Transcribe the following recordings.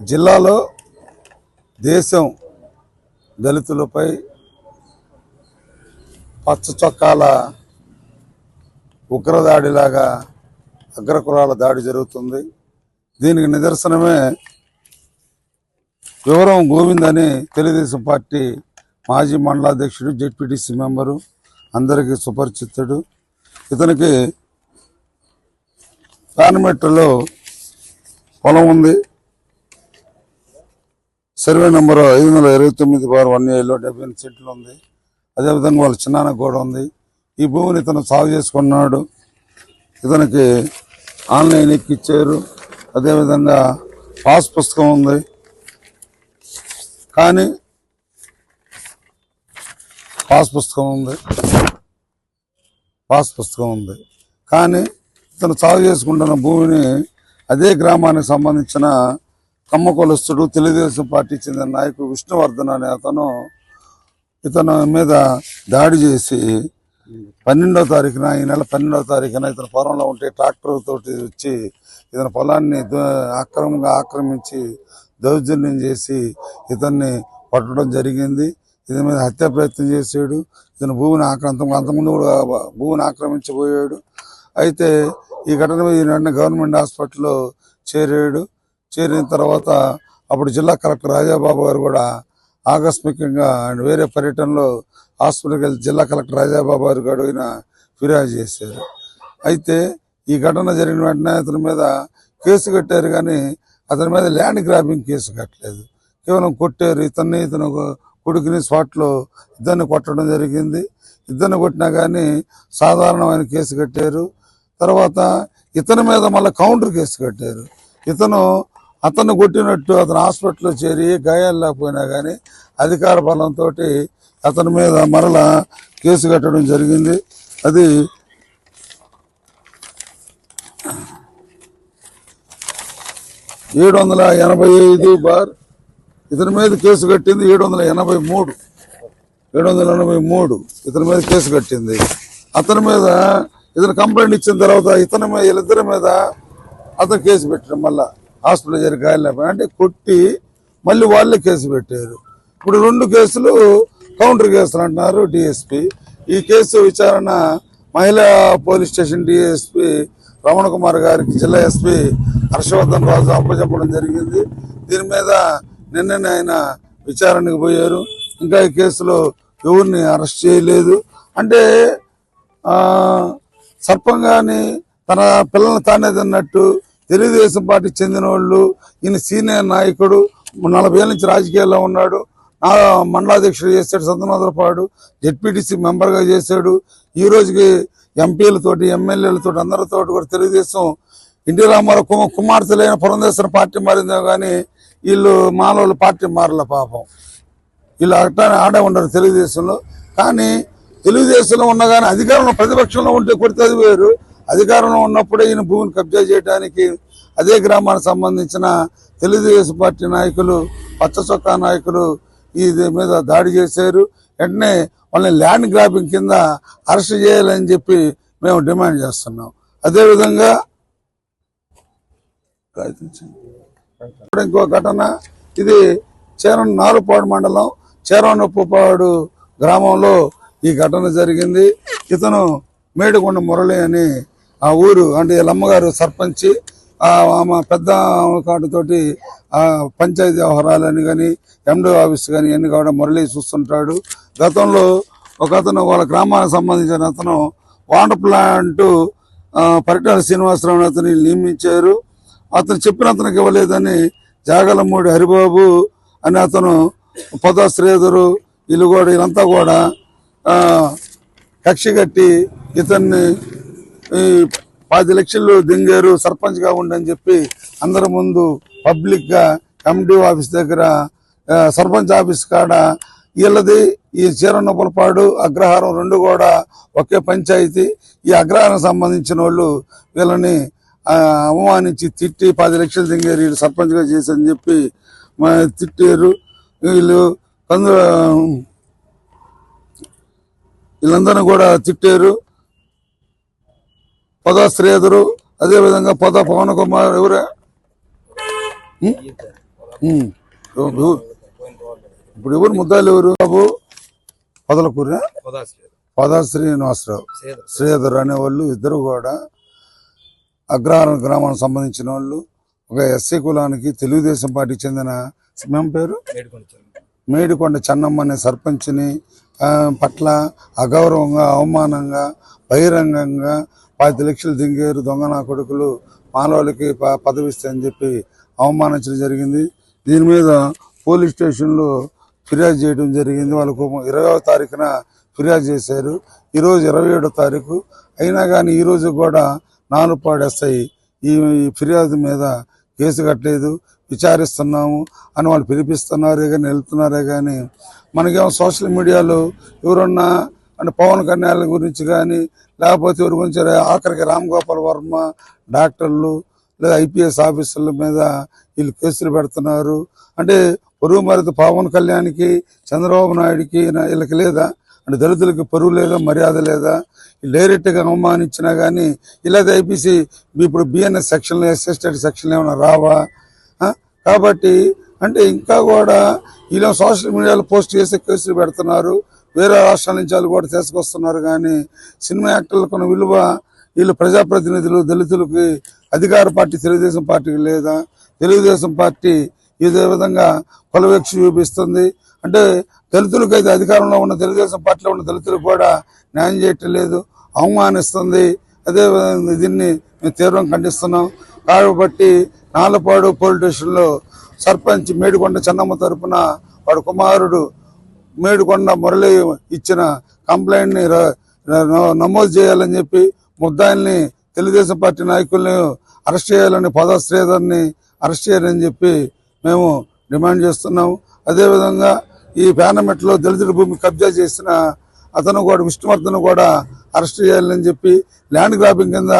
జిల్లాలో దేశం దళితులపై పచ్చ చొక్కాల ఉగ్రదాడిలాగా అగ్రకులాల దాడి జరుగుతుంది. దీనికి నిదర్శనమే వివరం గోవింద్ అని తెలుగుదేశం పార్టీ మాజీ మండలాధ్యక్షుడు జెడ్పీటీసీ మెంబరు అందరికీ సుపరిచితుడు. ఇతనికి పానమెట్టలో పొలం ఉంది. సర్వే నెంబర్ ఐదు వందల ఇరవై తొమ్మిది బార్ వన్ ఏలో డెబ్బై ఎనిమిది సెంట్లు ఉంది. అదేవిధంగా వాళ్ళ చిన్నాన్న కూడా ఉంది. ఈ భూమిని ఇతను సాగు చేసుకున్నాడు. ఇతనికి ఆన్లైన్ ఎక్కిచ్చారు అదేవిధంగా పాస్ పుస్తకం ఉంది. కానీ పాస్ పుస్తకం ఉంది. పాస్ పుస్తకం ఉంది. కానీ ఇతను సాగు చేసుకుంటున్న భూమిని అదే గ్రామానికి సంబంధించిన కమ్మ కొలుస్తుడు తెలుగుదేశం పార్టీ చెందిన నాయకుడు విష్ణువర్ధన్ అనే అతను ఇతను మీద దాడి చేసి పన్నెండో తారీఖున ఈ నెల పన్నెండవ తారీఖున ఇతను పొలంలో ఉంటే ట్రాక్టర్ తోటి వచ్చి ఇతని పొలాన్ని అక్రమంగా ఆక్రమించి దౌర్జన్యం చేసి ఇతన్ని పట్టడం జరిగింది. ఇతని మీద హత్య ప్రయత్నం చేసాడు ఇతను భూమిని ఆక్రాంతం అంతకుముందు కూడా భూమిని ఆక్రమించబోయాడు. అయితే ఈ ఘటన మీద ఈయన గవర్నమెంట్ హాస్పిటల్లో చేరాడు. చేరిన తర్వాత అప్పుడు జిల్లా కలెక్టర్ రాజాబాబు గారు కూడా ఆకస్మికంగా ఆయన వేరే పర్యటనలో హాస్పిటల్కి వెళ్ళి జిల్లా కలెక్టర్ రాజాబాబు గారు కూడా ఫిర్యాదు చేశారు. అయితే ఈ ఘటన జరిగిన వెంటనే అతని మీద కేసు కట్టారు కానీ అతని మీద ల్యాండ్ గ్రాబింగ్ కేసు కట్టలేదు. కేవలం కొట్టారు. ఇతన్ని ఇతను కొడుకుని స్పాట్లో ఇద్దరిని కొట్టడం జరిగింది. ఇద్దరిని కొట్టినా కానీ సాధారణమైన కేసు కట్టారు. తర్వాత ఇతని మీద మళ్ళీ కౌంటర్ కేసు కట్టారు. ఇతను అతను కొట్టినట్టు అతను హాస్పిటల్లో చేరి గాయాలు లేకపోయినా కానీ అధికార బలంతో అతని మీద మరలా కేసు కట్టడం జరిగింది. అది ఏడు వందల ఎనభై ఐదు బార్ ఇతని మీద కేసు కట్టింది ఏడు వందల ఎనభై మూడు. ఏడు వందల ఎనభై మూడు ఇతని మీద కేసు కట్టింది. అతని మీద ఇతను కంప్లైంట్ ఇచ్చిన తర్వాత ఇతని మీద వీళ్ళిద్దరి మీద అతను కేసు పెట్టడం మళ్ళా హాస్పిటల్ జరిగి గాయలేకపోయి అంటే కొట్టి మళ్ళీ వాళ్ళే కేసు పెట్టారు. ఇప్పుడు రెండు కేసులు కౌంటర్ కేసులు అంటున్నారు డిఎస్పి. ఈ కేసు విచారణ మహిళా police station DSP Ramana Kumar గారికి జిల్లా ఎస్పి హర్షవర్ధన్ రాజు అప్పచెప్పడం జరిగింది. దీని మీద నిన్ననే ఆయన విచారణకు పోయారు. ఇంకా ఈ కేసులో ఎవరిని అరెస్ట్ చేయలేదు. అంటే ఆ సర్పంగాని తన పిల్లల్ని తానే తిన్నట్టు తెలుగుదేశం పార్టీ చెందిన వాళ్ళు ఈయన సీనియర్ నాయకుడు నలభై ఏళ్ళ నుంచి రాజకీయాల్లో ఉన్నాడు. నా మండలాధ్యక్షుడు చేశాడు సంతనోదరపాడు జెడ్పీటీసీ మెంబర్గా చేశాడు. ఈ రోజుకి ఎంపీలతోటి ఎమ్మెల్యేలతోటి అందరితో కూడా తెలుగుదేశం ఎన్టీ రామారావు కుమ కుమార్తెలైన పురంధేశ్వర పార్టీ మారిందో కానీ వీళ్ళు మానవులు పార్టీ మారల పాపం. వీళ్ళు అట్లానే ఆడే ఉండరు తెలుగుదేశంలో. కానీ తెలుగుదేశంలో ఉన్నా కానీ అధికారంలో ప్రతిపక్షంలో ఉంటే కొడితే అది వేరు. అధికారంలో ఉన్నప్పుడే ఈయన భూమిని కబ్జా చేయడానికి అదే గ్రామానికి సంబంధించిన తెలుగుదేశం పార్టీ నాయకులు పచ్చ చొక్కా నాయకులు ఈ మీద దాడి చేశారు. వెంటనే వాళ్ళని ల్యాండ్ గ్రాబింగ్ కింద అరెస్ట్ చేయాలని చెప్పి మేము డిమాండ్ చేస్తున్నాం. అదేవిధంగా ఇంకో ఘటన. ఇది చేరం నారుపాడు మండలం చేరవనప్పుపాడు గ్రామంలో ఈ ఘటన జరిగింది. ఇతను మేడికొండ మురళి అని ఆ ఊరు అంటే వీళ్ళమ్మగారు సర్పంచ్ సర్పంచి ఆమె పెద్ద కాటుతోటి ఆ పంచాయతీ వ్యవహారాలని కానీ ఎండో ఆఫీస్ కానీ ఎన్ని కావడం మురళి చూస్తుంటాడు. గతంలో ఒక అతను వాళ్ళ గ్రామానికి సంబంధించిన అతను వాటర్ ప్లాంట్ పరిటాల శ్రీనివాసరావు అతని నియమించారు. అతను చెప్పిన అతనికి ఇవ్వలేదని జాగలమూడి హరిబాబు అని అతను పొద శ్రీధరు వీళ్ళు కూడా వీళ్ళంతా కూడా కక్ష కట్టి ఇతన్ని పది లక్షలు దింగారు సర్పంచ్గా ఉండని చెప్పి అందరి ముందు పబ్లిక్గా ఎండి ఆఫీస్ దగ్గర సర్పంచ్ ఆఫీస్ కాడ వీళ్ళది ఈ చీరన్నపులపాడు అగ్రహారం రెండు కూడా ఒకే పంచాయతీ. ఈ అగ్రహారం సంబంధించిన వాళ్ళు వీళ్ళని అవమానించి తిట్టి పది లక్షలు దింగారు వీళ్ళు సర్పంచ్గా చేశారని చెప్పి తిట్టారు. వీళ్ళు వీళ్ళందరూ కూడా తిట్టారు. పొద శ్రీధరు అదేవిధంగా పొద పవన్ కుమార్ ఎవరే? ఇప్పుడు ఎవరు? ముద్దాలు ఎవరు బాబు? పొదలకూర పదా శ్రీనివాసరావు శ్రీధర్ అనేవాళ్ళు ఇద్దరు కూడా అగ్రహారం గ్రామానికి సంబంధించిన వాళ్ళు. ఒక ఎస్సీ కులానికి తెలుగుదేశం పార్టీకి చెందిన మేము పేరు? మేడికొండ చెన్నమ్మ అనే సర్పంచ్ని పట్ల అగౌరవంగా అవమానంగా బహిరంగంగా పది లక్షలు దింగారు దొంగ నా కొడుకులు మానవులకి ప- అని చెప్పి అవమానించడం జరిగింది. దీని మీద పోలీస్ స్టేషన్లో ఫిర్యాదు చేయడం జరిగింది. వాళ్ళకు ఇరవై తారీఖున ఫిర్యాదు చేశారు. ఈరోజు ఇరవై ఏడో తారీఖు. అయినా కానీ ఈరోజు కూడా నానుపాడేస్తాయి ఈ ఈ ఫిర్యాదు మీద కేసు కట్టలేదు. విచారిస్తున్నాము అని వాళ్ళు పిలిపిస్తున్నారే కానీ వెళ్తున్నారే కానీ మనకేమో సోషల్ మీడియాలో ఎవరన్నా అంటే పవన్ కళ్యాణ్ గురించి కానీ లేకపోతే ఎవరి గురించి ఆఖరికి రామ్ గోపాల్ వర్మ డాక్టర్లు లేదా ఐపీఎస్ ఆఫీసర్ల మీద వీళ్ళు కేసులు పెడుతున్నారు. అంటే పరువు మరిది పవన్ కళ్యాణ్కి చంద్రబాబు నాయుడికి వీళ్ళకి లేదా? అంటే దళితులకి పరువు లేదా మర్యాద లేదా? డైరెక్ట్గా అవమానించినా కానీ ఇలా ఐపీసీ ఇప్పుడు బిఎన్ఎస్ సెక్షన్లు ఎస్ఎస్టెడ్ సెక్షన్ ఏమైనా రావా? కాబట్టి అంటే ఇంకా కూడా ఇలా సోషల్ మీడియాలో పోస్ట్ చేసి కేసులు పెడుతున్నారు. వేరే రాష్ట్రాల నుంచి వాళ్ళు కూడా తీసుకొస్తున్నారు కానీ సినిమా యాక్టర్లకు విలువ వీళ్ళు ప్రజాప్రతినిధులు దళితులకి అధికార పార్టీ తెలుగుదేశం పార్టీకి లేదా తెలుగుదేశం పార్టీ ఇదే విధంగా కొలవేక్ష చూపిస్తుంది. అంటే దళితులకు అయితే అధికారంలో ఉన్న తెలుగుదేశం పార్టీలో ఉన్న దళితులకు కూడా న్యాయం చేయటం లేదు అవమానిస్తుంది. అదేవిధంగా దీన్ని మేము తీవ్రం ఖండిస్తున్నాం. కాబట్టి నాలపాడు పోలీస్ స్టేషన్లో సర్పంచ్ మేడికొండ చెన్నమ్మ తరపున వాడు కుమారుడు మేడికొండ మురళి ఇచ్చిన కంప్లైంట్ని నమోదు చేయాలని చెప్పి ముద్దాయిల్ని తెలుగుదేశం పార్టీ నాయకుల్ని అరెస్ట్ చేయాలని పదా శ్రీధర్ని అరెస్ట్ చేయాలని చెప్పి మేము డిమాండ్ చేస్తున్నాము అదేవిధంగా ఈ ప్యానమెట్లో దళితుల భూమి కబ్జా చేసిన అతను కూడా విష్ణువర్ధన్ కూడా అరెస్ట్ చేయాలని చెప్పి ల్యాండ్ గ్రాబింగ్ కింద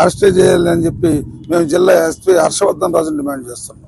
అరెస్ట్ చేయాలని చెప్పి మేము జిల్లా ఎస్పీ హర్షవర్ధన్ రాజుని డిమాండ్ చేస్తున్నాం.